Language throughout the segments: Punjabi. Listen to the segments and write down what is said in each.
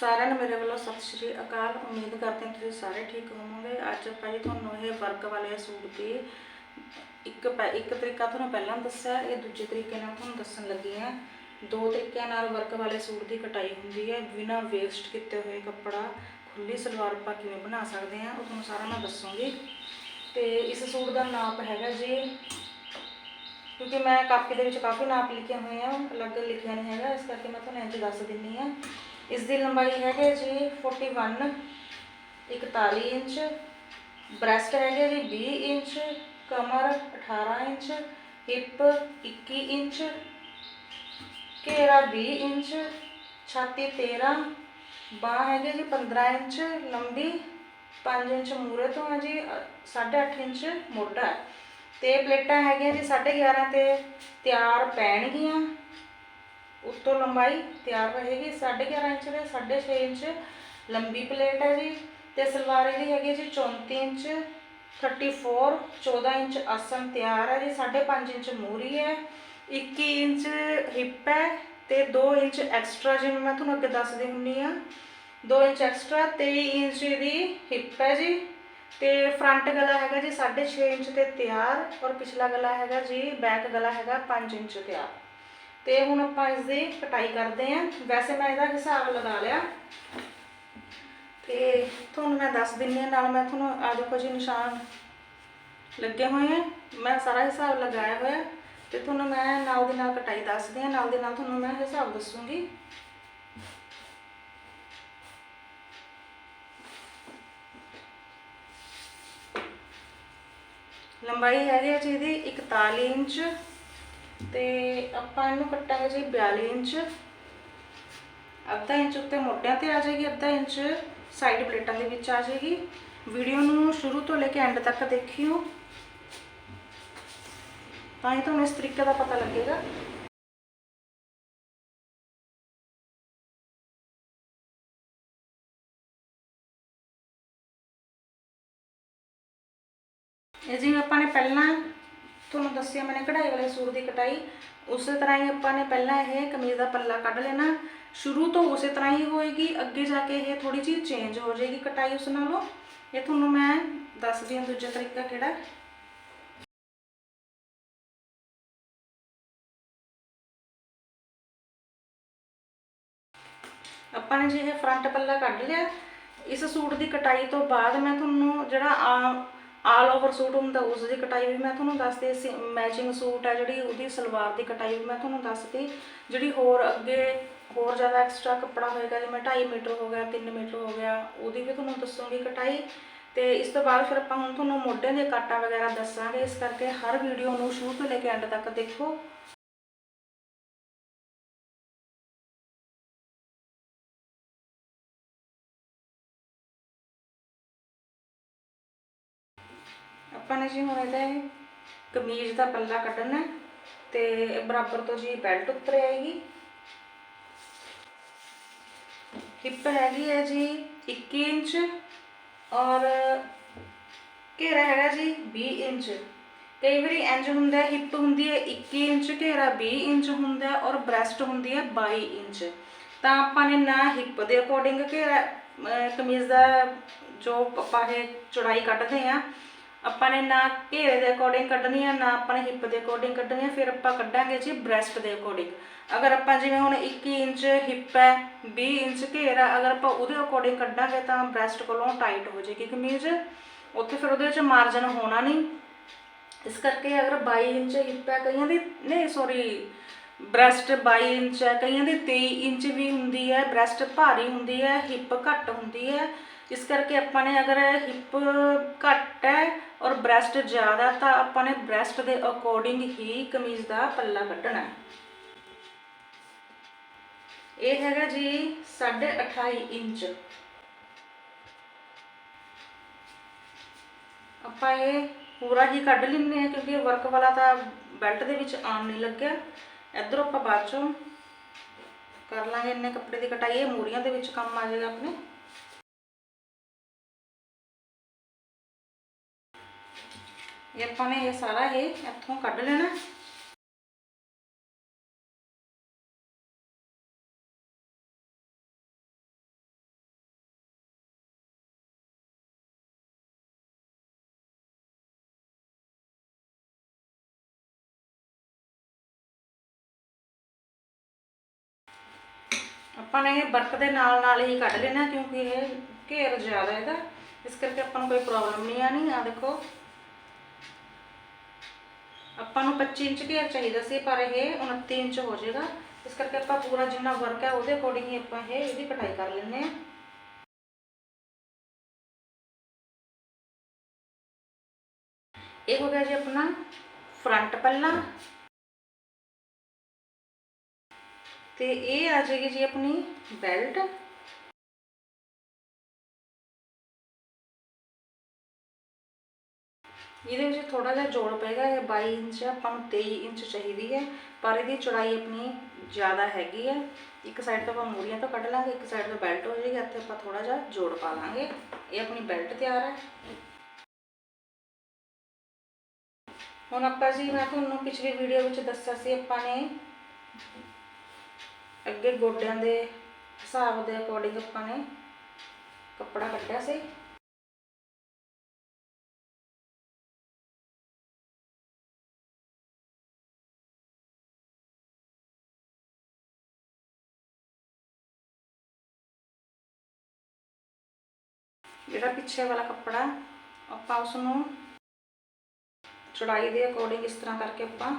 ਸਾਰਿਆਂ ਨੂੰ ਮੇਰੇ ਵੱਲੋਂ ਸਤਿ ਸ਼੍ਰੀ ਅਕਾਲ। ਉਮੀਦ ਕਰਦੇ ਹਾਂ ਤੁਸੀਂ ਸਾਰੇ ਠੀਕ ਹੋਵੋਗੇ। ਅੱਜ ਆਪਾਂ ਜੀ ਤੁਹਾਨੂੰ ਇਹ ਵਰਕ ਵਾਲੇ ਸੂਟ ਦੀ ਇੱਕ ਪੈ- ਇੱਕ ਤਰੀਕਾ ਤੁਹਾਨੂੰ ਪਹਿਲਾਂ ਦੱਸਿਆ, ਇਹ ਦੂਜੇ ਤਰੀਕੇ ਨਾਲ ਤੁਹਾਨੂੰ ਦੱਸਣ ਲੱਗੀ ਹਾਂ। ਦੋ ਤਰੀਕਿਆਂ ਨਾਲ ਵਰਕ ਵਾਲੇ ਸੂਟ ਦੀ ਕਟਾਈ ਹੁੰਦੀ ਹੈ। ਬਿਨਾਂ ਵੇਸਟ ਕੀਤੇ ਹੋਏ ਕੱਪੜਾ ਖੁੱਲੀ ਸਲਵਾਰ ਆਪਾਂ ਕਿਵੇਂ ਬਣਾ ਸਕਦੇ ਹਾਂ, ਉਹ ਤੁਹਾਨੂੰ ਸਾਰਾ ਮੈਂ ਦੱਸੂਗੀ। ਤੇ ਇਸ ਸੂਟ ਦਾ ਨਾਪ ਹੈਗਾ ਜੀ, ਕਿਉਂਕਿ ਮੈਂ ਕਾਪੀ ਦੇ ਵਿੱਚ ਕਾਫੀ ਨਾਪ ਲਿਖੇ ਹੋਏ ਆ ਅਲੱਗ ਲਿਖਿਆ ਨਹੀਂ ਹੈਗਾ, ਇਸ ਕਰਕੇ ਮੈਂ ਤੁਹਾਨੂੰ ਇੰਜ ਦੱਸ ਦਿੰਨੀ ਆ ਇਸ ਦੀ ਲੰਬਾਈ ਹੈਗੀ ਜੀ 41 41 ਇੰਚ। ਬ੍ਰੈਸਟ ਹੈਗੇ ਜੀ 20 ਇੰਚ, ਕਮਰ 18 ਇੰਚ ਹਿੱਪ 21 ਇੰਚ, ਘੇਰਾ 20 ਇੰਚ, ਛਾਤੀ 13 ਬਾਹ ਹੈਗੇ ਜੀ 15 ਇੰਚ, ਲੰਬੀ 5 ਇੰਚ ਮੂਰੇ ਤੋਂ ਹੈ ਜੀ 8.5 ਇੰਚ ਮੋਢਾ। ਹੈ ਤੇ ਪਲੇਟਾਂ ਹੈਗੀਆਂ ਜੀ 11.5 ਤੇ ਤਿਆਰ ਪੈਣਗੀਆਂ। ਉੱਤੋਂ ਲੰਬਾਈ ਤਿਆਰ ਰਹੇਗੀ 11.5 ਇੰਚ ਦੇ 6.5 ਇੰਚ। ਲੰਬੀ ਪਲੇਟ ਹੈ ਜੀ, ਤੇ ਸਲਵਾਰ ਇਹਦੀ ਹੈਗੀ ਜੀ 34 ਇੰਚ 34 14 ਇੰਚ ਆਸਨ ਤਿਆਰ ਹੈ ਜੀ 5.5 ਇੰਚ ਮੂਰੀ ਹੈ 21 ਇੰਚ ਹਿੱਪ ਹੈ, ਤੇ 2 ਇੰਚ ਐਕਸਟਰਾ ਜਿਵੇਂ ਮੈਂ ਤੁਹਾਨੂੰ ਅੱਗੇ ਦੱਸਦੀ ਹੁੰਨੀ ਆ। 2 ਇੰਚ ਐਕਸਟਰਾ 23 ਇੰਚ ਦੀ ਹਿੱਪ ਹੈ ਜੀ, ਤੇ ਫਰੰਟ ਗਲਾ ਹੈਗਾ ਜੀ 6.5 ਇੰਚ ਤੇ ਤਿਆਰ, ਔਰ ਪਿਛਲਾ ਗਲਾ ਹੈਗਾ ਜੀ, ਬੈਕ ਗਲਾ ਹੈਗਾ 5 ਇੰਚ ਤਿਆਰ। ਤੇ ਹੁਣ ਆਪਾਂ ਇਸ ਦੀ ਕਟਾਈ ਕਰਦੇ ਆਂ ਵੈਸੇ ਮੈਂ ਇਹਦਾ ਹਿਸਾਬ ਲਗਾ ਲਿਆ। ਤੇ ਤੁਹਾਨੂੰ ਮੈਂ ਦੱਸ ਦਿੰਨੀ ਆ ਨਾਲ ਮੈਂ ਤੁਹਾਨੂੰ ਆ ਦੇਖੋ ਜੀ ਨਿਸ਼ਾਨ ਲੱਗੇ ਹੋਏ ਆ। ਮੈਂ ਸਾਰਾ ਹਿਸਾਬ ਲਗਾਇਆ ਹੋਇਆ। ਤੇ ਤੁਹਾਨੂੰ ਮੈਂ ਨਾਲ ਦੀ ਨਾਲ ਕਟਾਈ ਦੱਸਦੀ ਆ ਨਾਲ ਦੀ ਨਾਲ ਤੁਹਾਨੂੰ ਮੈਂ ਹਿਸਾਬ ਦੱਸੂਗੀ। ਲੰਬਾਈ ਹੈਗੀ ਹੈ ਜੀ ਇਹਦੀ 41 ਇੰਚ। ਤੇ ਆਪਾਂ ਇਹਨੂੰ ਕੱਟਾਂਗੇ ਜੀ 42 ਇੰਚ। ਅੱਧਾ ਇੰਚ ਉੱਤੇ ਮੋਢਿਆਂ ਤੇ ਆ ਜਾਏਗੀ, ਅੱਧਾ ਇੰਚ ਸਾਈਡ ਪਲੇਟਾਂ ਦੇ ਵਿੱਚ ਆ ਜਾਏਗੀ। ਵੀਡੀਓ ਨੂੰ ਸ਼ੁਰੂ ਤੋਂ ਲੈ ਕੇ ਐਂਡ ਤੱਕ ਦੇਖਿਓ। ਤਾਂ ਹੀ ਤੁਹਾਨੂੰ ਇਸ ਤਰੀਕੇ ਦਾ ਪਤਾ ਲੱਗੇਗਾ। ਇਹ ਜਿਵੇਂ ਆਪਾਂ ਨੇ ਪਹਿਲਾਂ ਤੁਹਾਨੂੰ ਦੱਸਿਆ ਮੈंने ਕਢਾਈ ਵਾਲੇ ਸੂਟ ਦੀ ਕਟਾਈ। ਉਸੇ ਤਰ੍ਹਾਂ ਹੀ ਆਪਾਂ ਨੇ ਪਹਿਲਾਂ ਇਹ ਕਮੀਜ਼ ਦਾ ਪੱਲਾ ਕੱਢ ਲੈਣਾ। ਸ਼ੁਰੂ ਤੋਂ ਉਸੇ ਤਰ੍ਹਾਂ ਹੀ ਹੋਏਗੀ, ਅੱਗੇ ਜਾ ਕੇ ਇਹ ਥੋੜੀ ਜਿਹੀ ਚੇਂਜ ਹੋ ਜਾਏਗੀ ਕਟਾਈ ਉਸ ਨਾਲੋਂ। ਇਹ ਤੁਹਾਨੂੰ ਮੈਂ ਦੱਸਦੀ ਹਾਂ ਦੂਜਾ ਤਰੀਕਾ ਕਿਹੜਾ। ਆਪਾਂ ਨੇ ਜੇ ਇਹ ਫਰੰਟ ਪੱਲਾ ਕੱਢ ਲਿਆ, ਇਸ ਸੂਟ ਦੀ ਕਟਾਈ ਤੋਂ ਬਾਅਦ ਮੈਂ ਤੁਹਾਨੂੰ ਜਿਹੜਾ ਆਮ ਆਲ ਓਵਰ ਸੂਟ ਹੁੰਦਾ, ਉਸ ਦੀ ਕਟਾਈ ਵੀ ਮੈਂ ਤੁਹਾਨੂੰ ਦੱਸਦੀ ਸੀ ਮੈਚਿੰਗ ਸੂਟ ਹੈ ਜਿਹੜੀ, ਉਹਦੀ ਸਲਵਾਰ ਦੀ ਕਟਾਈ ਵੀ ਮੈਂ ਤੁਹਾਨੂੰ ਦੱਸਦੀ, ਜਿਹੜੀ ਹੋਰ ਅੱਗੇ ਹੋਰ ਜ਼ਿਆਦਾ ਐਕਸਟਰਾ ਕੱਪੜਾ ਹੋਏਗਾ, ਜਿਵੇਂ 2.5 ਮੀਟਰ ਹੋ ਗਿਆ 3 ਮੀਟਰ ਹੋ ਗਿਆ, ਉਹਦੀ ਵੀ ਤੁਹਾਨੂੰ ਦੱਸੂਗੀ ਕਟਾਈ। ਤੇ ਇਸ ਤੋਂ ਬਾਅਦ ਫਿਰ ਆਪਾਂ ਹੁਣ ਤੁਹਾਨੂੰ ਮੋਢਿਆਂ ਦੇ ਕਾਟਾ ਵਗੈਰਾ ਦੱਸਾਂਗੇ, ਇਸ ਕਰਕੇ ਹਰ ਵੀਡੀਓ ਨੂੰ ਸ਼ੁਰੂ ਤੋਂ ਲੈ ਕੇ ਐਂਡ ਤੱਕ ਦੇਖੋ। ਆਪਾਂ ਨੇ ਜੀ ਹੁਣ ਇਹਦੇ ਕਮੀਜ਼ ਦਾ ਪੱਲਾ ਕੱਢਣਾ ਤੇ ਬਰਾਬਰ ਤੋਂ ਜੀ ਬੈਲਟ ਉੱਤਰ ਆਏਗੀ। ਹਿੱਪ ਹੈਗੀ ਹੈ ਜੀ 21 ਇੰਚ ਔਰ ਘੇਰਾ ਹੈਗਾ ਜੀ 20 ਇੰਚ। ਕਈ ਵਾਰੀ ਇੰਜ ਹੁੰਦਾ ਹਿੱਪ ਹੁੰਦੀ ਹੈ 21 ਇੰਚ, ਘੇਰਾ 20 ਇੰਚ ਹੁੰਦਾ ਔਰ ਬ੍ਰੈਸਟ ਹੁੰਦੀ ਹੈ 22 ਇੰਚ। ਤਾਂ ਆਪਾਂ ਨੇ ਨਾ ਹਿੱਪ ਦੇ ਅਕੋਰਡਿੰਗ ਘੇਰਾ ਕਮੀਜ਼ ਦਾ ਜੋ ਆਪਾਂ ਇਹ ਚੌੜਾਈ ਕੱਢਦੇ ਆ ਆਪਾਂ ਨੇ ਨਾ ਘੇਰੇ ਦੇ ਅਕੋਰਡਿੰਗ ਕੱਢਣੀ ਆ, ਨਾ ਆਪਾਂ ਨੇ ਹਿੱਪ ਦੇ ਅਕੋਰਡਿੰਗ ਕੱਢਣੀ ਆ, ਫਿਰ ਆਪਾਂ ਕੱਢਾਂਗੇ ਜੀ ਬ੍ਰੈਸਟ ਦੇ ਅਕੋਰਡਿੰਗ ਅਗਰ ਆਪਾਂ ਜਿਵੇਂ ਹੁਣ 21 ਇੰਚ ਹਿੱਪ ਹੈ 20 ਇੰਚ ਘੇਰਾ ਅਗਰ ਆਪਾਂ ਉਹਦੇ ਅਕੋਰਡਿੰਗ ਕੱਢਾਂਗੇ ਤਾਂ ਬ੍ਰੈਸਟ ਕੋਲੋਂ ਟਾਈਟ ਹੋ ਜਾਏਗੀ ਕਮੀਜ਼ ਉੱਥੇ ਫਿਰ ਉਹਦੇ ਵਿੱਚ ਮਾਰਜਨ ਹੋਣਾ ਨਹੀਂ। ਇਸ ਕਰਕੇ ਅਗਰ 22 ਇੰਚ ਹਿੱਪ ਹੈ, ਕਈਆਂ ਦੀ, ਨਹੀਂ ਸੌਰੀ ਬ੍ਰੈਸਟ 22 ਇੰਚ ਹੈ, ਕਈਆਂ ਦੀ 23 ਇੰਚ ਵੀ ਹੁੰਦੀ ਹੈ ਬ੍ਰੈਸਟ ਭਾਰੀ ਹੁੰਦੀ ਹੈ ਹਿੱਪ ਘੱਟ ਹੁੰਦੀ ਹੈ। ਇਸ ਕਰਕੇ ਆਪਾਂ ਨੇ ਅਗਰ ਹਿੱਪ ਘੱਟ ਹੈ ਔਰ ਬ੍ਰੈਸਟ ਜ਼ਿਆਦਾ ਤਾਂ ਆਪਾਂ ਨੇ ਬ੍ਰੈਸਟ ਦੇ ਅਕੋਰਡਿੰਗ ਹੀ ਕਮੀਜ਼ ਦਾ ਪੱਲਾ ਕੱਢਣਾ ਇਹ ਹੈਗਾ ਜੀ 28.5 ਇੰਚ। ਆਪਾਂ ਇਹ ਪੂਰਾ ਹੀ ਕੱਢ ਲੈਂਦੇ ਆ ਕਿਉਂਕਿ ਵਰਕ ਵਾਲਾ ਤਾਂ ਬੈਲਟ ਦੇ ਵਿੱਚ ਆਉਣ ਨਹੀਂ ਲੱਗਿਆ। ਇਧਰੋਂ ਆਪਾਂ ਬਾਅਦ ਚੋਂ ਕਰ ਲਾਂਗੇ, ਇੰਨੇ ਕੱਪੜੇ ਦੀ ਕਟਾਈ ਇਹ ਮੂਰੀਆਂ ਦੇ ਵਿੱਚ ਕੰਮ ਆ ਜਾਏਗਾ ਆਪਣੇ। ਇਹ ਆਪਾਂ ਨੇ ਇਹ ਸਾਰਾ ਇਹ ਇੱਥੋਂ ਕੱਢ ਲੈਣਾ। ਆਪਾਂ ਨੇ ਇਹ ਬਰਫ ਦੇ ਨਾਲ ਨਾਲ ਹੀ ਕੱਢ ਲੈਣਾ, ਕਿਉਂਕਿ ਇਹ ਘੇਰ ਜ਼ਿਆਦਾ ਹੈਗਾ ਇਸ ਕਰਕੇ ਆਪਾਂ ਨੂੰ ਕੋਈ ਪ੍ਰੋਬਲਮ ਨਹੀਂ ਆਣੀ ਆ ਦੇਖੋ ਆਪਾਂ ਨੂੰ 25 ਇੰਚ ਘੇਰ ਚਾਹੀਦਾ ਸੀ, ਪਰ ਇਹ 29 ਇੰਚ ਹੋ ਜਾਏਗਾ। ਇਸ ਕਰਕੇ ਆਪਾਂ ਪੂਰਾ ਜਿੰਨਾ ਵਰਕ ਹੈ ਉਹਦੇ ਅਕੋਰਡਿੰਗ ਹੀ ਆਪਾਂ ਇਹ ਇਹਦੀ ਕਟਾਈ ਕਰ ਲੈਂਦੇ ਆ ਇਹ ਹੋ ਗਿਆ ਜੀ ਆਪਣਾ ਫਰੰਟ ਪੱਲਾ। ਤੇ ਇਹ ਆ ਜਾਏਗੀ ਜੀ ਆਪਣੀ ਬੈਲਟ ਇਹਦੇ ਵਿੱਚ ਥੋੜਾ ਜਿਹਾ ਜੋੜ ਪਏਗਾ, ਇਹ 22 ਇੰਚ ਆਪਾਂ ਨੂੰ 23 ਇੰਚ ਚਾਹੀਦੀ ਹੈ, ਪਰ ਇਹਦੀ ਚੌੜਾਈ ਆਪਣੀ ਜ਼ਿਆਦਾ ਹੈਗੀ ਹੈ। ਇੱਕ ਸਾਈਡ ਤੋਂ ਆਪਾਂ ਮੂਰੀਆਂ ਤੋਂ ਕੱਢ ਲਾਂਗੇ, ਇੱਕ ਸਾਈਡ ਤੋਂ ਬੈਲਟ ਹੋ ਜਾਏਗੀ, ਇੱਥੇ ਆਪਾਂ ਥੋੜਾ ਜਿਹਾ ਜੋੜ ਪਾ ਲਾਂਗੇ। ਇਹ ਆਪਣੀ ਬੈਲਟ ਤਿਆਰ ਹੈ। ਹੁਣ ਆਪਾਂ ਜੀ, ਮੈਂ ਤੁਹਾਨੂੰ ਪਿਛਲੀ ਵੀਡੀਓ ਵਿੱਚ ਦੱਸਿਆ ਸੀ, ਆਪਾਂ ਨੇ ਅੱਗੇ ਗੋਡਿਆਂ ਦੇ ਹਿਸਾਬ ਦੇ ਅਕੋਰਡਿੰਗ ਆਪਾਂ ਨੇ ਕੱਪੜਾ ਕੱਟਿਆ ਸੀ। ਜਿਹੜਾ ਪਿੱਛੇ ਵਾਲਾ ਕੱਪੜਾ, ਆਪਾਂ ਉਸ ਨੂੰ ਚੌੜਾਈ ਦੇ ਅਕੋਰਡਿੰਗ ਇਸ ਤਰ੍ਹਾਂ ਕਰਕੇ ਆਪਾਂ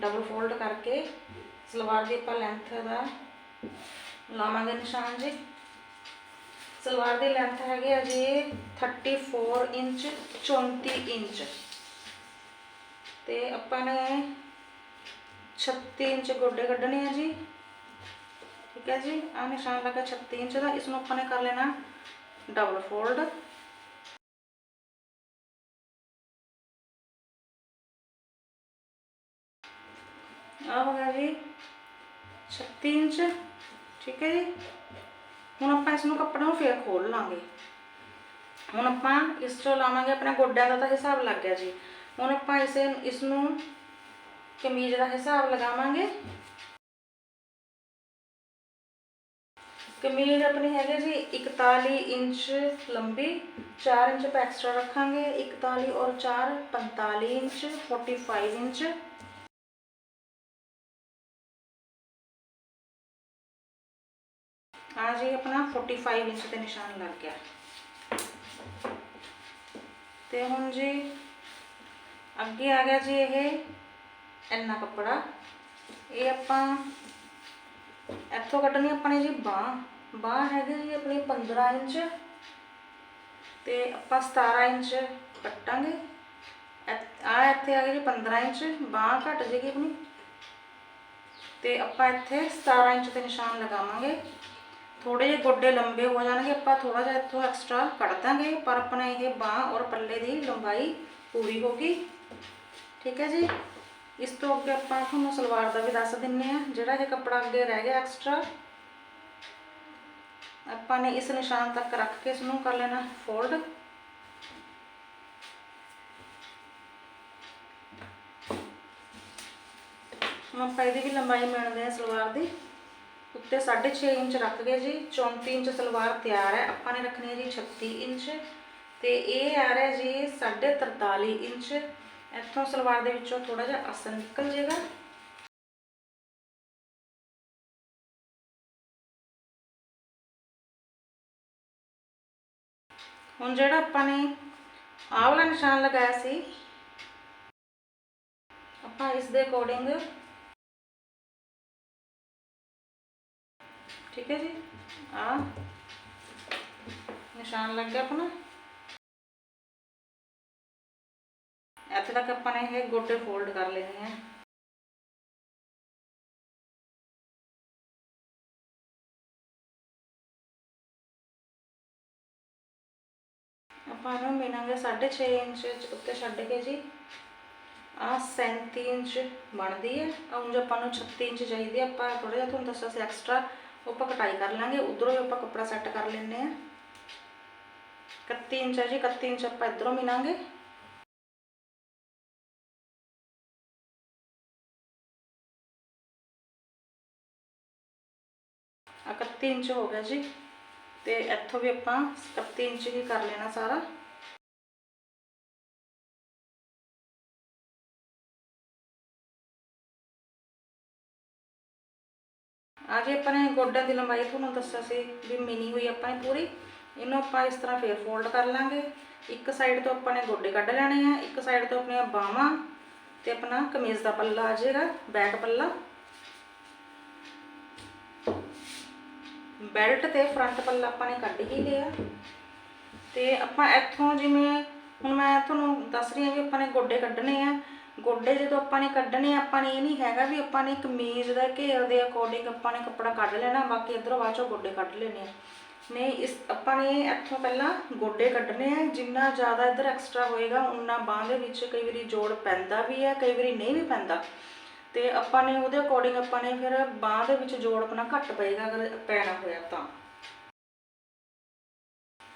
ਡਬਲ ਫੋਲਡ ਕਰਕੇ ਸਲਵਾਰ ਦੀ ਆਪਾਂ ਲੈਂਥ ਦਾ ਲਾਵਾਂਗੇ ਨਿਸ਼ਾਨ ਜੀ। ਸਲਵਾਰ ਦੀ ਲੈਂਥ ਹੈਗੀ ਆ ਜੀ 34 ਇੰਚ 34 ਇੰਚ। ਤੇ ਆਪਾਂ ਨੇ 36 ਇੰਚ ਗੋਡੇ ਕੱਢਣੇ ਆ ਜੀ। ਠੀਕ ਹੈ ਜੀ ਆ ਨਿਸ਼ਾਨ ਲੱਗਾ 36 ਇੰਚ ਦਾ, ਇਸ ਨੂੰ ਆਪਾਂ ਨੇ ਕਰ ਲੈਣਾ ਡਬਲ ਫੋਲਡ। ਆ ਹੋ ਗਿਆ ਜੀ 36 ਇੰਚ, ਠੀਕ ਹੈ ਜੀ। ਹੁਣ ਆਪਾਂ ਇਸ ਨੂੰ ਕੱਪੜੇ ਨੂੰ ਫੇਰ ਖੋਲ ਲਾਂਗੇ। ਹੁਣ ਆਪਾਂ ਇਸ ਤੋਂ ਲਾਵਾਂਗੇ ਆਪਣੇ ਗੋਡਿਆਂ ਦਾ ਤਾਂ ਹਿਸਾਬ ਲੱਗ ਗਿਆ ਜੀ। ਹੁਣ ਆਪਾਂ ਇਸੇ ਇਸ ਨੂੰ ਕਮੀਜ਼ ਦਾ ਹਿਸਾਬ ਲਗਾਵਾਂਗੇ। ਕਮੀਜ਼ ਆਪਣੀ ਹੈਗੀ ਜੀ 41 ਇੰਚ ਲੰਬੀ 4 ਇੰਚ ਆਪਾਂ ਐਕਸਟਰਾ ਰੱਖਾਂਗੇ 41 ਔਰ 4 45 ਇੰਚ 45 ਇੰਚ। ਆ ਜੀ ਆਪਣਾ 45 ਇੰਚ ਤੇ ਨਿਸ਼ਾਨ ਲੱਗ ਗਿਆ। ਤੇ ਹੁਣ ਜੀ ਅੱਗੇ ਆ ਗਿਆ ਜੀ ਇਹ ਇੰਨਾ ਕੱਪੜਾ। ਇਹ ਆਪਾਂ ਇੱਥੋਂ ਕੱਢਣੀ ਆਪਣੀ ਜੀ ਬਾਹ। ਬਾਹ ਹੈਗੀ ਜੀ ਆਪਣੀ 15 ਇੰਚ ਤੇ ਆਪਾਂ 17 ਇੰਚ ਕੱਟਾਂਗੇ। ਆ ਇੱਥੇ ਆ ਗਈ ਜੀ 15 ਇੰਚ, ਬਾਹ ਘਟ ਜੇਗੀ ਆਪਣੀ। ਤੇ ਆਪਾਂ ਇੱਥੇ 17 ਇੰਚ ਤੇ ਨਿਸ਼ਾਨ ਲਗਾਵਾਂਗੇ। ਥੋੜੇ ਜਿਹੇ ਗੋਡੇ ਲੰਬੇ ਹੋ ਜਾਣਗੇ, ਆਪਾਂ ਥੋੜਾ ਜਿਹਾ ਇੱਥੋਂ ਐਕਸਟਰਾ ਕੱਢ ਦਾਂਗੇ, ਪਰ ਆਪਣਾ ਇਹ ਬਾਹ ਔਰ ਪੱਲੇ ਦੀ ਲੰਬਾਈ ਪੂਰੀ ਹੋ ਗਈ। ਠੀਕ ਹੈ ਜੀ? ਇਸ ਤੋਂ ਅੱਗੇ ਆਪਾਂ ਤੁਹਾਨੂੰ ਸਲਵਾਰ ਦਾ ਵੀ ਦੱਸ ਦਿੰਨੇ ਆ, ਜਿਹੜਾ ਇਹ ਕੱਪੜਾ ਅੱਗੇ ਰਹਿ ਗਿਆ ਐਕਸਟਰਾ ਆਪਾਂ ਨੇ ਇਸ ਨਿਸ਼ਾਨ ਤੱਕ ਰੱਖ ਕੇ ਇਸ ਨੂੰ ਕਰ ਲੈਣਾ ਫੋਲਡ ਹੁਣ ਆਪਾਂ ਇਹਦੀ ਵੀ ਲੰਬਾਈ ਮਿਣਦੇ ਆ ਸਲਵਾਰ ਦੀ। ਉੱਤੇ 6.5 ਇੰਚ ਰੱਖ ਗਏ ਜੀ 34 ਇੰਚ ਸਲਵਾਰ ਤਿਆਰ ਹੈ, ਆਪਾਂ ਨੇ ਰੱਖਣੀ ਹੈ ਜੀ 36 ਇੰਚ। ਤੇ ਇਹ ਆ ਰਿਹਾ ਜੀ 43 ਇੰਚ। ਇੱਥੋਂ ਸਲਵਾਰ ਦੇ ਵਿੱਚੋਂ ਥੋੜਾ ਜਿਹਾ ਅਸਰ ਨਿਕਲ ਜਾਏਗਾ। ਹੁਣ ਜਿਹੜਾ ਆਪਾਂ ਨੇ ਆਹ ਵਾਲਾ ਨਿਸ਼ਾਨ ਲਗਾਇਆ ਸੀ, ਆਪਾਂ ਇਸ ਦੇ ਅਕੋਰਡਿੰਗ ਠੀਕ ਹੈ ਜੀ? ਆ ਨਿਸ਼ਾਨ ਲੱਗ ਗਿਆ ਆਪਣਾ। ਇੱਥੇ ਤੱਕ ਆਪਾਂ ਨੇ ਇਹ ਗੋਡੇ ਫੋਲਡ ਕਰ ਲੈਣੇ ਆ ਆਪਾਂ ਨੂੰ ਮਿਲਾਂਗੇ 6.5 ਇੰਚ ਚ ਉੱਤੇ ਛੱਡ ਕੇ ਜੀ ਆ 37 ਇੰਚ ਬਣਦੀ ਹੈ ਉਂਝ ਆਪਾਂ ਨੂੰ 36 ਇੰਚ ਚਾਹੀਦੀ ਹੈ ਆਪਾਂ ਥੋੜਾ ਜਿਹਾ ਤੁਹਾਨੂੰ ਦੱਸਿਆ ਸੀ ਐਕਸਟਰਾ ਉਹ ਆਪਾਂ ਕਟਾਈ ਕਰ ਲਾਂਗੇ ਉਧਰੋਂ ਹੀ ਆਪਾਂ ਕੱਪੜਾ ਸੈੱਟ ਕਰ ਲੈਣੇ ਆ 31 ਇੰਚ ਹੈ ਜੀ 31 ਇੰਚ ਆਪਾਂ ਇਧਰੋਂ ਮਿਲਾਂਗੇ 31 ਇੰਚ ਹੋ ਗਿਆ ਜੀ। ਤੇ ਇੱਥੋਂ ਵੀ ਆਪਾਂ 31 ਇੰਚ ਹੀ ਕਰ ਲੈਣਾ ਸਾਰਾ। ਆ ਜੀ ਆਪਾਂ ਨੇ ਗੋਡਿਆਂ ਦੀ ਲੰਬਾਈ ਤੁਹਾਨੂੰ ਦੱਸਿਆ ਸੀ ਵੀ ਮਿਨੀ ਹੋਈ ਆਪਾਂ ਨੇ ਪੂਰੀ। ਇਹਨੂੰ ਆਪਾਂ ਇਸ ਤਰ੍ਹਾਂ ਫੇਰ ਫੋਲਡ ਕਰ ਲਾਂਗੇ। ਇੱਕ ਸਾਈਡ ਤੋਂ ਆਪਾਂ ਨੇ ਗੋਡੇ ਕੱਢ ਲੈਣੇ ਆ, ਇੱਕ ਸਾਈਡ ਤੋਂ ਆਪਣੀਆਂ ਬਾਹਾਂ ਤੇ ਆਪਣਾ ਕਮੀਜ਼ ਦਾ ਪੱਲਾ ਆ ਜਾਏਗਾ ਬੈਕ ਪੱਲਾ। ਬੈਲਟ ਤੇ ਫਰੰਟ ਪੱਲਾ ਆਪਾਂ ਨੇ ਕੱਢ ਹੀ ਲਿਆ। ਤੇ ਆਪਾਂ ਇੱਥੋਂ ਜਿਵੇਂ ਹੁਣ ਮੈਂ ਤੁਹਾਨੂੰ ਦੱਸ ਰਹੀ ਹਾਂ ਵੀ ਆਪਾਂ ਨੇ ਗੋਡੇ ਕੱਢਣੇ ਆ। ਗੋਡੇ ਜਦੋਂ ਆਪਾਂ ਨੇ ਕੱਢਣੇ ਆਪਾਂ ਨੇ ਇਹ ਨਹੀਂ ਹੈਗਾ ਵੀ ਆਪਾਂ ਨੇ ਕਮੀਜ਼ ਦਾ ਘੇਰ ਦੇ ਅਕੋਰਡਿੰਗ ਆਪਾਂ ਨੇ ਕੱਪੜਾ ਕੱਢ ਲੈਣਾ, ਬਾਕੀ ਇਧਰੋਂ ਬਾਅਦ ਚੋਂ ਗੋਡੇ ਕੱਢ ਲੈਣੇ ਆ। ਨਹੀਂ, ਇਸ ਆਪਾਂ ਨੇ ਇੱਥੋਂ ਪਹਿਲਾਂ ਗੋਡੇ ਕੱਢਣੇ ਆ, ਜਿੰਨਾ ਜ਼ਿਆਦਾ ਇਧਰ ਐਕਸਟਰਾ ਹੋਏਗਾ, ਉਨਾ ਬਾਹ ਦੇ ਵਿੱਚ ਕਈ ਵਾਰੀ ਜੋੜ ਪੈਂਦਾ ਵੀ ਹੈ, ਕਈ ਵਾਰੀ ਨਹੀਂ ਵੀ ਪੈਂਦਾ। ਤੇ ਆਪਾਂ ਨੇ ਉਹਦੇ ਅਕੋਰਡਿੰਗ ਆਪਾਂ ਨੇ ਫਿਰ ਬਾਹ ਦੇ ਵਿੱਚ ਜੋੜ ਆਪਣਾ ਘੱਟ ਪਏਗਾ, ਅਗਰ ਪੈਣਾ ਹੋਇਆ ਤਾਂ।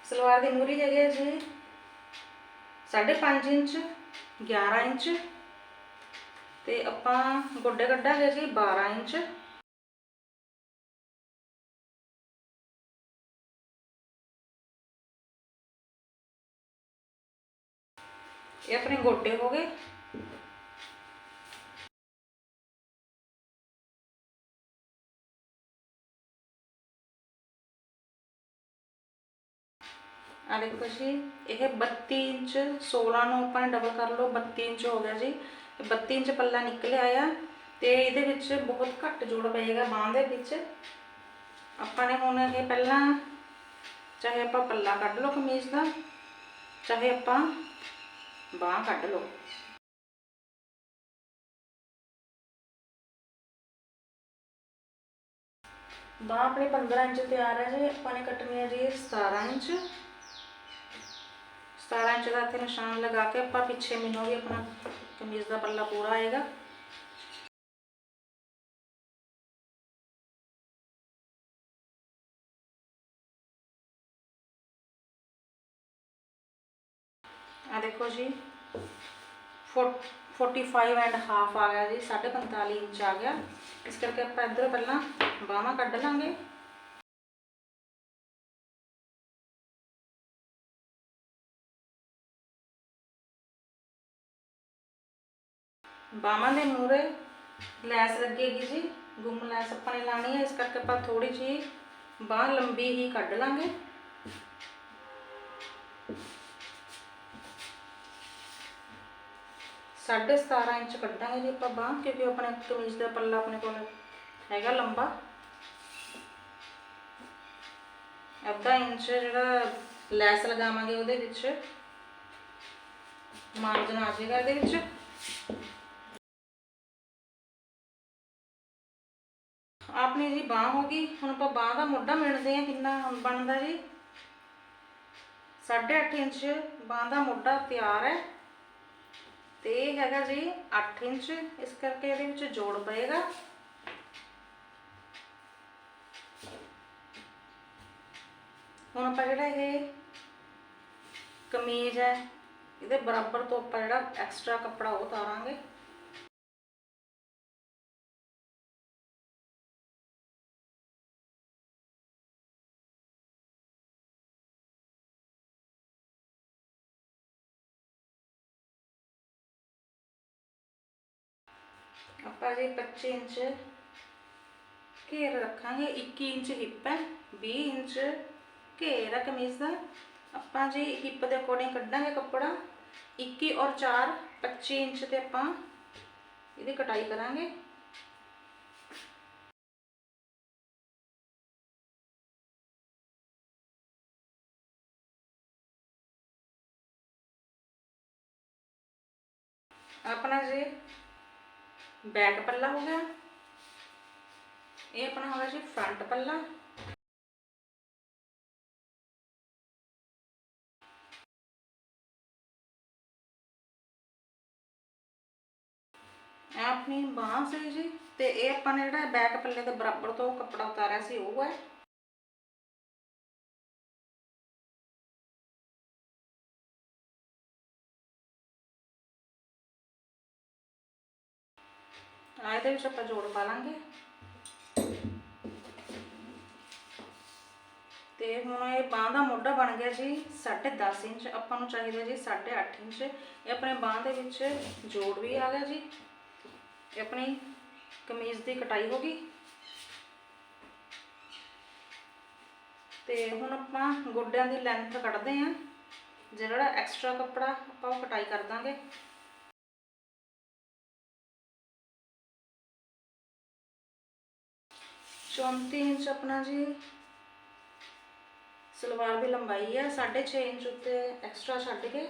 ਸਲਵਾਰ ਦੀ ਮੂਰੀ ਹੈਗੀ ਹੈ ਜੀ। 5.5 ਇੰਚ 11 ਇੰਚ। ਤੇ ਆਪਾਂ ਗੋਡੇ ਕੱਢਾਂਗੇ ਜੀ 12 ਇੰਚ। ਇਹ ਆਪਣੇ ਗੋਡੇ ਹੋ ਗਏ। ਆ ਦੇਖੋ ਜੀ, ਇਹ 32 ਇੰਚ 16 ਨੂੰ ਆਪਾਂ ਨੇ ਡਬਲ ਕਰ ਲਓ 32 ਇੰਚ ਹੋ ਗਿਆ ਜੀ। ਇਹ 32 ਇੰਚ ਪੱਲਾ ਨਿਕਲਿਆ ਆ ਤੇ ਇਹਦੇ ਵਿੱਚ ਬਹੁਤ ਘੱਟ ਜੋੜ ਪਏਗਾ ਬਾਂਹ ਦੇ ਵਿੱਚ। ਆਪਾਂ ਨੇ ਹੁਣ ਇਹ ਪਹਿਲਾਂ ਚਾਹੇ ਆਪਾਂ ਪੱਲਾ ਕੱਢ ਲਓ ਕਮੀਜ਼ ਦਾ, ਚਾਹੇ ਆਪਾਂ ਬਾਂਹ ਕੱਢ ਲਓ। ਬਾਂਹ ਆਪਣੇ 15 ਇੰਚ ਤਿਆਰ ਹੈ ਜੀ, ਆਪਾਂ ਨੇ ਕੱਟਣੀ ਹੈ ਜੀ 17 ਇੰਚ। 17 ਇੰਚ ਦਾ ਇੱਥੇ ਨਿਸ਼ਾਨ ਲਗਾ ਕੇ ਆਪਾਂ ਪਿੱਛੇ ਮੈਨੂੰ ਵੀ ਆਪਣਾ ਕਮੀਜ਼ ਦਾ ਪੱਲਾ ਪੂਰਾ ਆਏਗਾ। ਆ ਦੇਖੋ ਜੀ 45 ਐਂਡ ਹਾਫ ਆ ਗਿਆ ਜੀ 45 ਇੰਚ ਆ ਗਿਆ। ਇਸ ਕਰਕੇ ਆਪਾਂ ਇੱਧਰ ਪਹਿਲਾਂ ਬਾਹਾਂ ਕੱਢ ਲਾਂਗੇ। ਬਾਹਾਂ ਦੇ ਮੂਰੇ ਲੈਸ ਲੱਗੇਗੀ ਜੀ, ਗੁੰਮ ਲੈਸ ਆਪਾਂ ਨੇ ਲਾਣੀ ਹੈ, ਇਸ ਕਰਕੇ ਆਪਾਂ ਥੋੜੀ ਜਿਹੀ ਬਾਹ ਲੰਬੀ ਹੀ ਕੱਢ ਲਾਂਗੇ। ਸਾਢੇ 17 ਇੰਚ ਕੱਢਾਂਗੇ ਜੀ ਆਪਾਂ ਬਾਹ, ਕਿਉਂਕਿ ਆਪਣੇ ਕਮੀਜ਼ ਦਾ ਪੱਲਾ ਆਪਣੇ ਕੋਲ ਹੈਗਾ ਲੰਬਾ। ਅੱਧਾ ਇੰਚ ਜਿਹੜਾ ਲੈਸ ਲਗਾਵਾਂਗੇ ਉਹਦੇ ਵਿੱਚ। ਮਾਰਜਨ ਆ ਜਾਏਗਾ ਇਹਦੇ ਵਿੱਚ। ਆਪਣੀ ਜੀ ਬਾਹ ਹੋ ਗਈ, ਹੁਣ ਆਪਾਂ ਬਾਹ ਦਾ ਮੋਢਾ ਮਿਣਦੇ ਆ ਕਿੰਨਾ ਬਣਦਾ ਜੀ। 8.5 ਇੰਚ ਬਾਹ ਦਾ ਮੋਢਾ ਤਿਆਰ ਹੈ। ਤੇ ਇਹ ਹੈਗਾ ਜੀ 8 ਇੰਚ, ਇਸ ਕਰਕੇ ਇਹਦੇ ਵਿੱਚ ਜੋੜ ਪਏਗਾ। ਹੁਣ ਆਪਾਂ ਜਿਹੜਾ ਇਹ ਕਮੀਜ਼ ਹੈ, ਇਹਦੇ ਬਰਾਬਰ ਤੋਂ ਆਪਾਂ ਜਿਹੜਾ ਐਕਸਟਰਾ ਕੱਪੜਾ ਉਹ ਉਤਾਰਾਂਗੇ ਆਪਾਂ ਜੀ 25 ਇੰਚ ਘੇਰ ਰੱਖਾਂਗੇ 21 ਇੰਚ ਹਿੱਪ ਹੈ 20 ਇੰਚ ਘੇਰ ਹੈ ਕਮੀਜ਼ ਦਾ। ਆਪਾਂ ਜੀ ਹਿੱਪ ਦੇ ਅਕੋਰਡਿੰਗ ਕੱਢਾਂਗੇ ਕੱਪੜਾ 21 ਔਰ 4 25 ਇੰਚ ਤੇ ਆਪਾਂ ਇਹਦੀ ਕਟਾਈ ਕਰਾਂਗੇ। ਬੈਕ ਪੱਲਾ ਹੋ ਗਿਆ। ਇਹ ਆਪਣਾ ਹੋ ਗਿਆ ਜੀ ਫਰੰਟ ਪੱਲਾ। ਆਪਣੀ ਬਾਂਹ ਸੀ ਜੀ, ਤੇ ਇਹ ਆਪਾਂ ਨੇ ਜਿਹੜਾ ਬੈਕ ਪੱਲੇ ਦੇ ਬਰਾਬਰ ਤੋਂ ਕੱਪੜਾ ਉਤਾਰਿਆ ਸੀ, ਉਹ ਹੈ। ਆ ਇਹਦੇ ਵਿੱਚ ਆਪਾਂ ਜੋੜ ਪਾ ਲਾਂਗੇ। ਤੇ ਹੁਣ ਇਹ ਬਾਹ ਦਾ ਮੋਢਾ ਬਣ ਗਿਆ ਜੀ 10.5 ਇੰਚ। ਆਪਾਂ ਨੂੰ ਚਾਹੀਦਾ ਜੀ 8.5 ਇੰਚ। ਇਹ ਆਪਣੇ ਬਾਹ ਦੇ ਵਿੱਚ ਜੋੜ ਵੀ ਆ ਗਿਆ ਜੀ। ਇਹ ਆਪਣੀ ਕਮੀਜ਼ ਦੀ ਕਟਾਈ ਹੋ ਗਈ। ਤੇ ਹੁਣ ਆਪਾਂ ਗੋਡਿਆਂ ਦੀ ਲੈਂਥ ਕੱਢਦੇ ਆਂ ਜਿਹੜਾ ਐਕਸਟਰਾ ਕੱਪੜਾ ਆਪਾਂ ਉਹ ਕਟਾਈ ਕਰ ਦਾਂਗੇ। ਚੌਂਤੀ ਇੰਚ ਆਪਣਾ ਜੀ। ਸਲਵਾਰ ਦੀ ਲੰਬਾਈ ਹੈ 6.5 ਇੰਚ ਉੱਤੇ ਐਕਸਟਰਾ ਛੱਡ ਕੇ।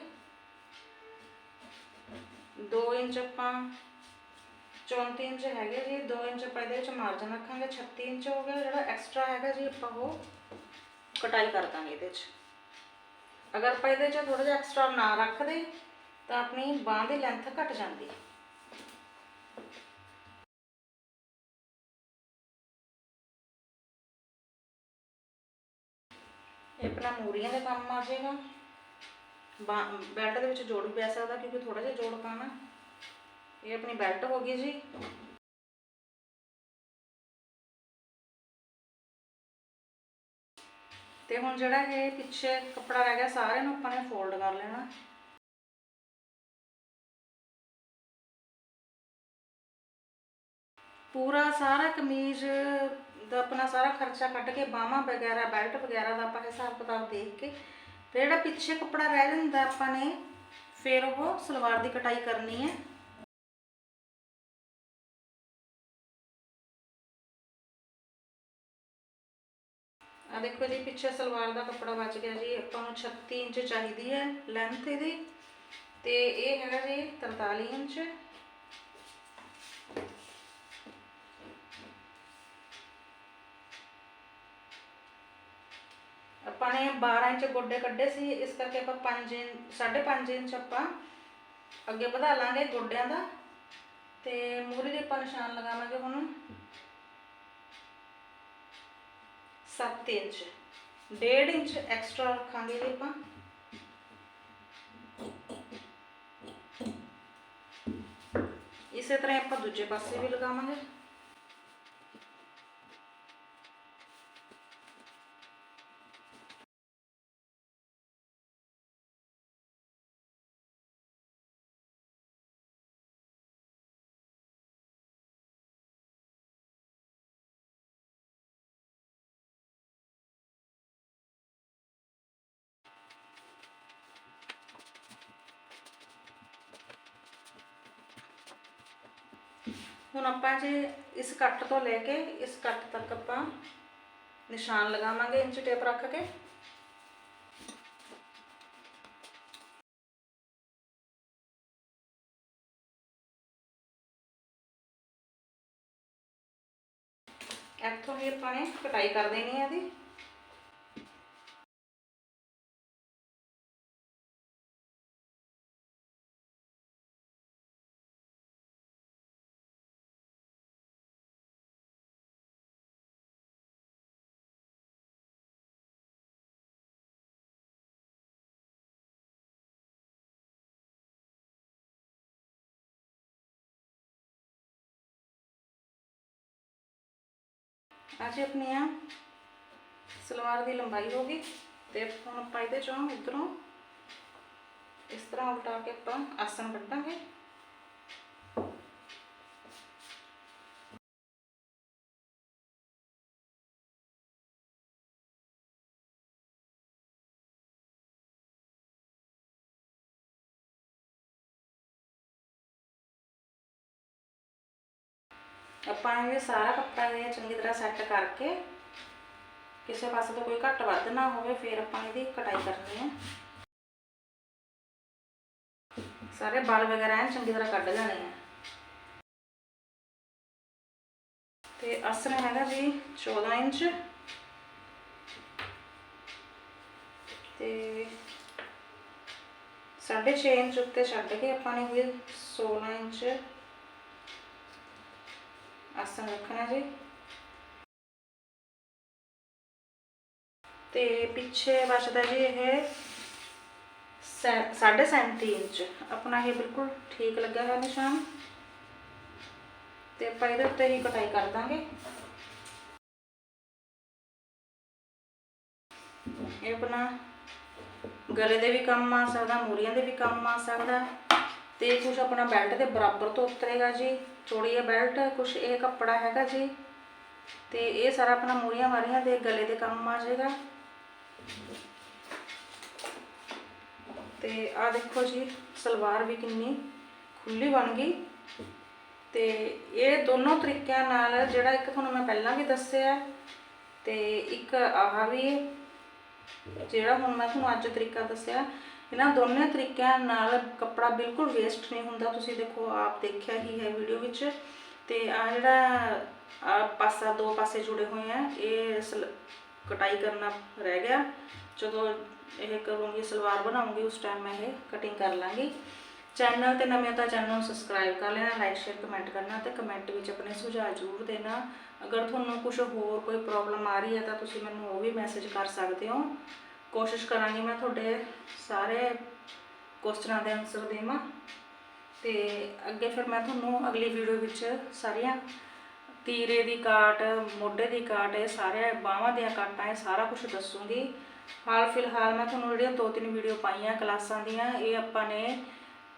2 ਇੰਚ ਆਪਾਂ 34 ਇੰਚ ਹੈਗੇ ਜੀ 2 ਇੰਚ ਆਪਾਂ ਇਹਦੇ ਵਿੱਚ ਮਾਰਜਨ ਰੱਖਾਂਗੇ 36 ਇੰਚ ਹੋ ਗਿਆ, ਜਿਹੜਾ ਐਕਸਟਰਾ ਹੈਗਾ ਜੀ ਆਪਾਂ ਉਹ ਕਟਾਈ ਕਰ ਦਾਂਗੇ ਇਹਦੇ 'ਚ ਅਗਰ ਆਪਾਂ ਇਹਦੇ 'ਚ ਥੋੜਾ ਜਿਹਾ ਐਕਸਟਰਾ ਨਾ ਰੱਖਦੇ, ਤਾਂ ਆਪਣੀ ਬਾਹ ਦੀ ਲੈਂਥ ਘਟ ਜਾਂਦੀ। ਹੈ ਇਹ ਆਪਣਾ ਮੂਰੀਆਂ ਦੇ ਕੰਮ ਆ ਜਾਏਗਾ ਬੈਲਟ ਦੇ ਵਿੱਚ ਜੋੜ ਵੀ ਪੈ ਸਕਦਾ ਕਿਉਂਕਿ ਥੋੜਾ ਜਿਹਾ ਜੋੜ ਪਾਣਾ ਇਹ ਆਪਣੀ ਬੈਲਟ ਹੋ ਗਈ ਜੀ। ਤੇ ਹੁਣ ਜਿਹੜਾ ਇਹ ਪਿੱਛੇ ਕੱਪੜਾ ਰਹਿ ਗਿਆ, ਸਾਰਿਆਂ ਨੂੰ ਆਪਾਂ ਨੇ ਫੋਲਡ ਕਰ ਲੈਣਾ। ਪੂਰਾ ਸਾਰਾ ਕਮੀਜ਼ ਤਾਂ ਆਪਣਾ ਸਾਰਾ ਖਰਚਾ ਕੱਢ ਕੇ ਬਾਹਾਂ ਵਗੈਰਾ ਬੈਲਟ ਵਗੈਰਾ ਦਾ ਆਪਾਂ ਹਿਸਾਬ ਕਿਤਾਬ ਦੇਖ ਕੇ ਫਿਰ ਜਿਹੜਾ ਪਿੱਛੇ ਕੱਪੜਾ ਰਹਿ ਜਾਂਦਾ ਆਪਾਂ ਨੇ, ਫਿਰ ਉਹ ਸਲਵਾਰ ਦੀ ਕਟਾਈ ਕਰਨੀ ਹੈ। ਆ ਦੇਖੋ ਜੀ, ਪਿੱਛੇ ਸਲਵਾਰ ਦਾ ਕੱਪੜਾ ਬਚ ਗਿਆ ਜੀ, ਆਪਾਂ ਨੂੰ 36 ਇੰਚ ਚਾਹੀਦੀ ਹੈ ਲੈਂਥ ਇਹਦੀ ਤੇ ਇਹ ਹੈਗਾ ਜੀ 43 ਇੰਚ। ਆਪਾਂ ਨੇ 12 ਇੰਚ ਗੋਡੇ ਕੱਢੇ ਸੀ, ਇਸ ਕਰਕੇ ਆਪਾਂ 5 ਇੰਚ 5.5 ਇੰਚ ਆਪਾਂ ਅੱਗੇ ਵਧਾ ਲਾਂਗੇ ਗੋਡਿਆਂ ਦਾ। ਤੇ ਮੂਹਰੇ ਦੇ ਆਪਾਂ ਨਿਸ਼ਾਨ ਲਗਾਵਾਂਗੇ ਹੁਣ। 7 ਇੰਚ 1.5 ਇੰਚ ਐਕਸਟਰਾ ਰੱਖਾਂਗੇ ਜੀ ਆਪਾਂ। ਇਸੇ ਤਰ੍ਹਾਂ ਆਪਾਂ ਦੂਜੇ ਪਾਸੇ ਵੀ ਲਗਾਵਾਂਗੇ। ਆਪਾਂ ਜੇ ਇਸ ਕੱਟ ਤੋਂ ਲੈ ਕੇ ਇਸ ਕੱਟ ਤੱਕ ਆਪਾਂ ਨਿਸ਼ਾਨ ਲਗਾਵਾਂਗੇ ਇੰਚ ਟੇਪ ਰੱਖ ਕੇ। ਇੱਥੋਂ ਹੀ ਆਪਾਂ ਨੇ ਕਟਾਈ ਕਰ ਦੇਣੀ ਹੈ ਇਹਦੀ। ਅੱਜ ਆਪਣੀ ਆ ਸਲਵਾਰ ਦੀ ਲੰਬਾਈ ਹੋ ਗਈ ਤੇ ਹੁਣ ਆਪਾਂ ਇਹਦੇ ਚੋਂ ਇਧਰੋਂ ਇਸ ਤਰ੍ਹਾਂ ਉਲਟਾ ਕੇ ਆਪਾਂ ਆਸਣ ਕੱਢਾਂਗੇ। ਆਪਾਂ ਇਹ ਸਾਰਾ ਕੱਪੜਾ ਇਹ ਚੰਗੀ ਤਰ੍ਹਾਂ ਸੈੱਟ ਕਰਕੇ ਕਿਸੇ ਪਾਸੇ ਤੋਂ ਕੋਈ ਘੱਟ ਵੱਧ ਨਾ ਹੋਵੇ, ਫਿਰ ਆਪਾਂ ਇਹਦੀ ਕਟਾਈ ਕਰਨੀ ਹੈ। ਸਾਰੇ ਬਲ ਵਗੈਰਾ ਚੰਗੀ ਤਰ੍ਹਾਂ ਕੱਢ ਲੈਣੇ ਆ। ਤੇ ਅਸਰ ਹੈਗਾ ਜੀ 14 ਇੰਚ। ਤੇ 6.5 ਇੰਚ ਉੱਤੇ ਛੱਡ ਕੇ ਆਪਾਂ ਨੇ ਫਿਰ 16 ਇੰਚ ਆਸਣ ਰੱਖਣਾ ਜੀ। ਤੇ ਪਿੱਛੇ ਬਚਦਾ ਜੀ ਇਹ 7.5 ਇੰਚ। ਆਪਣਾ ਇਹ ਬਿਲਕੁਲ ਠੀਕ ਲੱਗਾ ਹੈ ਨਿਸ਼ਾਨ। ਤੇ ਆਪਾਂ ਇਹਦੇ ਉੱਤੇ ਹੀ ਕਟਾਈ ਕਰ ਦਾਂਗੇ। ਇਹ ਆਪਣਾ ਗਲੇ ਦੇ ਵੀ ਕੰਮ ਆ ਸਕਦਾ, ਮੂਰੀਆਂ ਦੇ ਵੀ ਕੰਮ ਆ ਸਕਦਾ। ਤੇ ਕੁਝ ਆਪਣਾ ਬੈਲਟ ਦੇ ਬਰਾਬਰ ਤੋਂ ਉਤਰੇਗਾ ਜੀ ਚੌੜੀ ਹੈ ਬੈਲਟ ਕੁਝ ਇਹ ਕੱਪੜਾ ਹੈਗਾ ਜੀ। ਤੇ ਇਹ ਸਾਰਾ ਆਪਣਾ ਮੂਰੀਆਂ ਮਾਰੀਆਂ ਦੇ ਗਲੇ ਦੇ ਕੰਮ ਆ ਜਾਏਗਾ। ਤੇ ਆ ਦੇਖੋ ਜੀ, ਸਲਵਾਰ ਵੀ ਕਿੰਨੀ ਖੁੱਲੀ ਬਣ ਗਈ। ਤੇ ਇਹ ਦੋਨੋਂ ਤਰੀਕਿਆਂ ਨਾਲ ਜਿਹੜਾ ਇੱਕ ਤੁਹਾਨੂੰ ਮੈਂ ਪਹਿਲਾਂ ਵੀ ਦੱਸਿਆ ਤੇ ਇੱਕ ਆਹ ਵੀ ਜਿਹੜਾ ਹੁਣ ਮੈਂ ਤੁਹਾਨੂੰ ਅੱਜ ਤਰੀਕਾ ਦੱਸਿਆ ਇਹਨਾਂ ਦੋਨੇ ਤਰੀਕਿਆਂ ਨਾਲ ਕੱਪੜਾ ਬਿਲਕੁਲ ਵੇਸਟ ਨਹੀਂ ਹੁੰਦਾ। ਤੁਸੀਂ ਦੇਖੋ, ਆਪ ਦੇਖਿਆ ਹੀ ਹੈ ਵੀਡੀਓ ਵਿੱਚ। ਤੇ ਆ ਜਿਹੜਾ ਪਾਸਾ, ਦੋ ਪਾਸੇ ਜੁੜੇ ਹੋਏ ਆ, ਇਹ ਸਲ- ਕਟਾਈ ਕਰਨਾ ਰਹਿ ਗਿਆ। ਜਦੋਂ ਇਹ ਕਰੂੰਗੀ, ਸਲਵਾਰ ਬਣਾਉਂਗੀ, ਉਸ ਟਾਈਮ ਮੈਂ ਇਹ ਕਟਿੰਗ ਕਰ ਲਾਂਗੀ। ਚੈਨਲ ਤੇ ਨਵੇਂ ਤਾਂ ਚੈਨਲ ਨੂੰ ਸਬਸਕ੍ਰਾਈਬ ਕਰ ਲੈਣਾ ਲਾਈਕ ਸ਼ੇਅਰ ਕਮੈਂਟ ਕਰਨਾ ਤੇ ਕਮੈਂਟ ਵਿੱਚ ਆਪਣੇ ਸੁਝਾਅ ਜ਼ਰੂਰ ਦੇਣਾ। ਅਗਰ ਤੁਹਾਨੂੰ ਕੁਝ ਹੋਰ ਕੋਈ ਪ੍ਰੋਬਲਮ ਆ ਰਹੀ ਹੈ ਤਾਂ ਤੁਸੀਂ ਮੈਨੂੰ ਉਹ ਵੀ ਮੈਸੇਜ ਕਰ ਸਕਦੇ ਹੋ। ਕੋਸ਼ਿਸ਼ ਕਰਾਂਗੀ ਮੈਂ ਤੁਹਾਡੇ ਸਾਰੇ ਕੁਐਸਚਨਾਂ ਦੇ ਆਨਸਰ ਦੇਵਾਂ ਤੇ ਅੱਗੇ ਫਿਰ ਮੈਂ ਤੁਹਾਨੂੰ ਅਗਲੀ ਵੀਡੀਓ ਵਿੱਚ ਸਾਰੀਆਂ ਤੀਰੇ ਦੀ ਕਾਟ, ਮੋਢੇ ਦੀ ਕਾਟ, ਇਹ ਸਾਰੇ ਬਾਹਾਂ ਦੀਆਂ ਕਾਟਾਂ, ਇਹ ਸਾਰਾ ਕੁਝ ਦੱਸੂਗੀ। ਹਾਲ ਫਿਲਹਾਲ ਮੈਂ ਤੁਹਾਨੂੰ ਜਿਹੜੀਆਂ ਦੋ ਤਿੰਨ ਵੀਡੀਓ ਪਾਈਆਂ ਕਲਾਸਾਂ ਦੀਆਂ, ਇਹ ਆਪਾਂ ਨੇ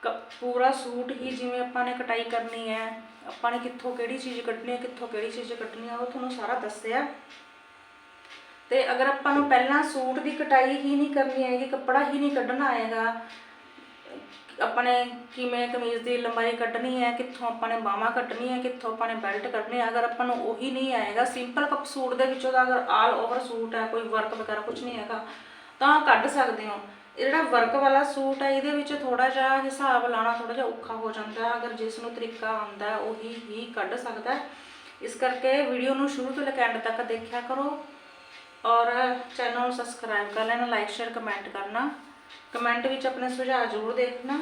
ਕ- ਪੂਰਾ ਸੂਟ ਹੀ ਜਿਵੇਂ ਆਪਾਂ ਨੇ ਕਟਾਈ ਕਰਨੀ ਹੈ, ਆਪਾਂ ਨੇ ਕਿੱਥੋਂ ਕਿਹੜੀ ਚੀਜ਼ ਕੱਢਣੀ ਹੈ, ਕਿੱਥੋਂ ਕਿਹੜੀ ਚੀਜ਼ ਕੱਢਣੀ ਹੈ, ਉਹ ਤੁਹਾਨੂੰ ਸਾਰਾ ਦੱਸਿਆ। ਤੇ ਅਗਰ ਆਪਾਂ ਨੂੰ ਪਹਿਲਾਂ ਸੂਟ ਦੀ ਕਟਾਈ ਹੀ ਨਹੀਂ ਕਰਨੀ ਹੈਗੀ, ਕੱਪੜਾ ਹੀ ਨਹੀਂ ਕੱਢਣਾ ਆਏਗਾ ਆਪਣੇ ਕਿਵੇਂ ਕਮੀਜ਼ ਦੀ ਲੰਬਾਈ ਕੱਢਣੀ ਹੈ, ਕਿੱਥੋਂ ਆਪਾਂ ਨੇ ਬਾਹਾਂ ਕੱਢਣੀ ਹੈ ਕਿੱਥੋਂ ਆਪਾਂ ਨੇ ਬੈਲਟ ਕੱਢਣੀ ਹੈ, ਅਗਰ ਆਪਾਂ ਨੂੰ ਉਹੀ ਨਹੀਂ ਆਏਗਾ ਸਿੰਪਲ ਕੱਪ ਸੂਟ ਦੇ ਵਿੱਚੋਂ ਦਾ ਅਗਰ ਆਲ ਓਵਰ ਸੂਟ ਹੈ, ਕੋਈ ਵਰਕ ਵਗੈਰਾ ਕੁਝ ਨਹੀਂ ਹੈਗਾ, ਤਾਂ ਕੱਢ ਸਕਦੇ ਹੋ। ਇਹ ਜਿਹੜਾ ਵਰਕ ਵਾਲਾ ਸੂਟ ਹੈ, ਇਹਦੇ ਵਿੱਚ ਥੋੜਾ ਜਿਹਾ ਹਿਸਾਬ ਲਾਣਾ ਥੋੜਾ ਜਿਹਾ ਔਖਾ ਹੋ ਜਾਂਦਾ ਹੈ, ਅਗਰ ਜਿਸ ਨੂੰ ਤਰੀਕਾ ਆਉਂਦਾ ਉਹੀ ਹੀ ਕੱਢ ਸਕਦਾ ਇਸ ਕਰਕੇ ਵੀਡੀਓ ਨੂੰ ਸ਼ੁਰੂ ਤੋਂ ਲੈ ਕੇ ਐਂਡ ਤੱਕ ਦੇਖਿਆ ਕਰੋ। ਔਰ ਚੈਨਲ ਨੂੰ ਸਬਸਕ੍ਰਾਈਬ ਕਰ ਲੈਣਾ ਲਾਈਕ ਸ਼ੇਅਰ ਕਮੈਂਟ ਕਰਨਾ। ਕਮੈਂਟ ਵਿੱਚ ਆਪਣੇ ਸੁਝਾਅ ਜ਼ਰੂਰ ਦੇਖਣਾ।